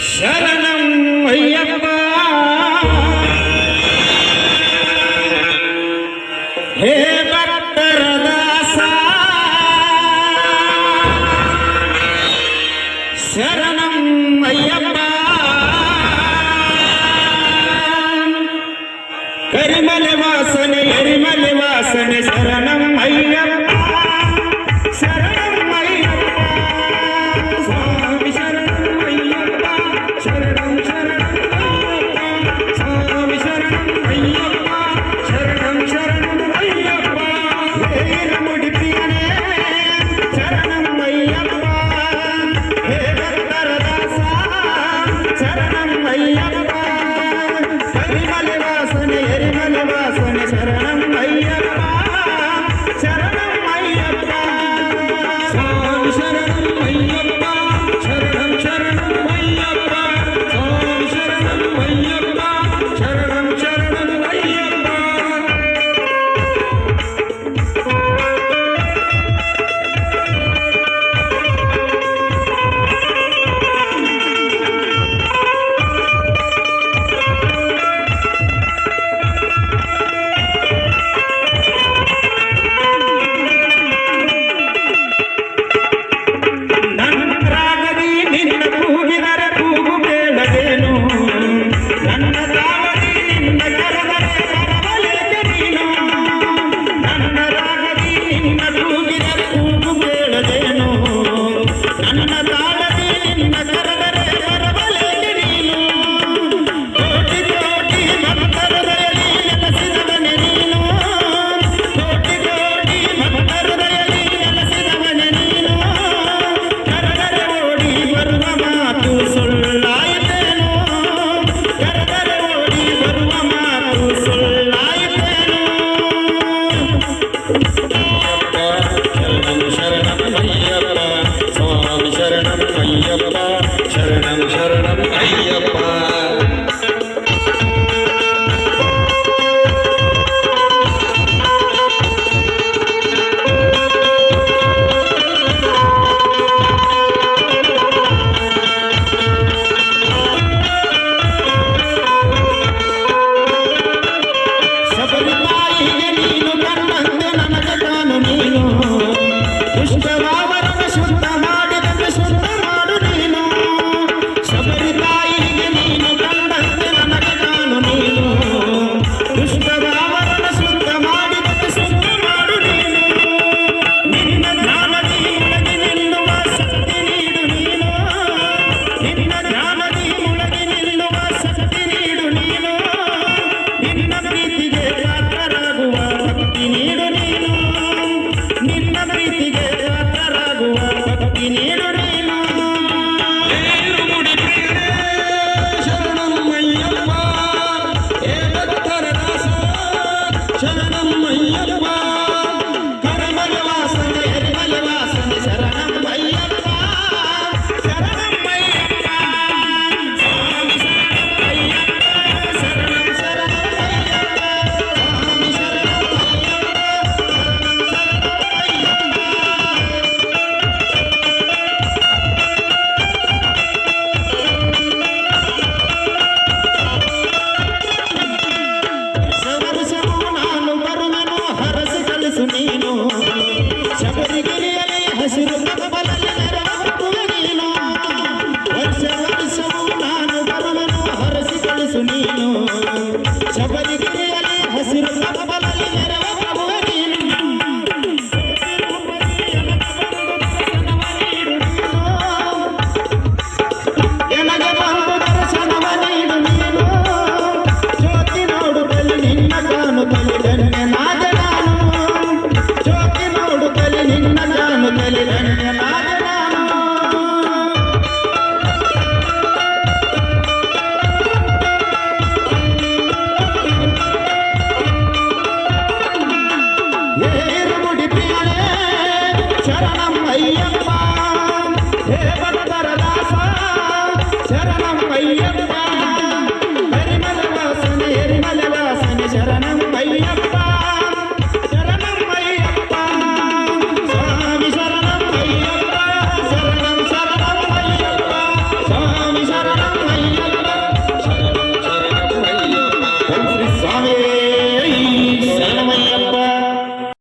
ശരണം അയ്യപ്പ. ഹേ ഭക്തരദാസ. ശരണം അയ്യപ്പ. ശരണം അയ്യപ്പ. சரணம் சரணம் ஐயப்பா. శరణం అయ్యప్ప.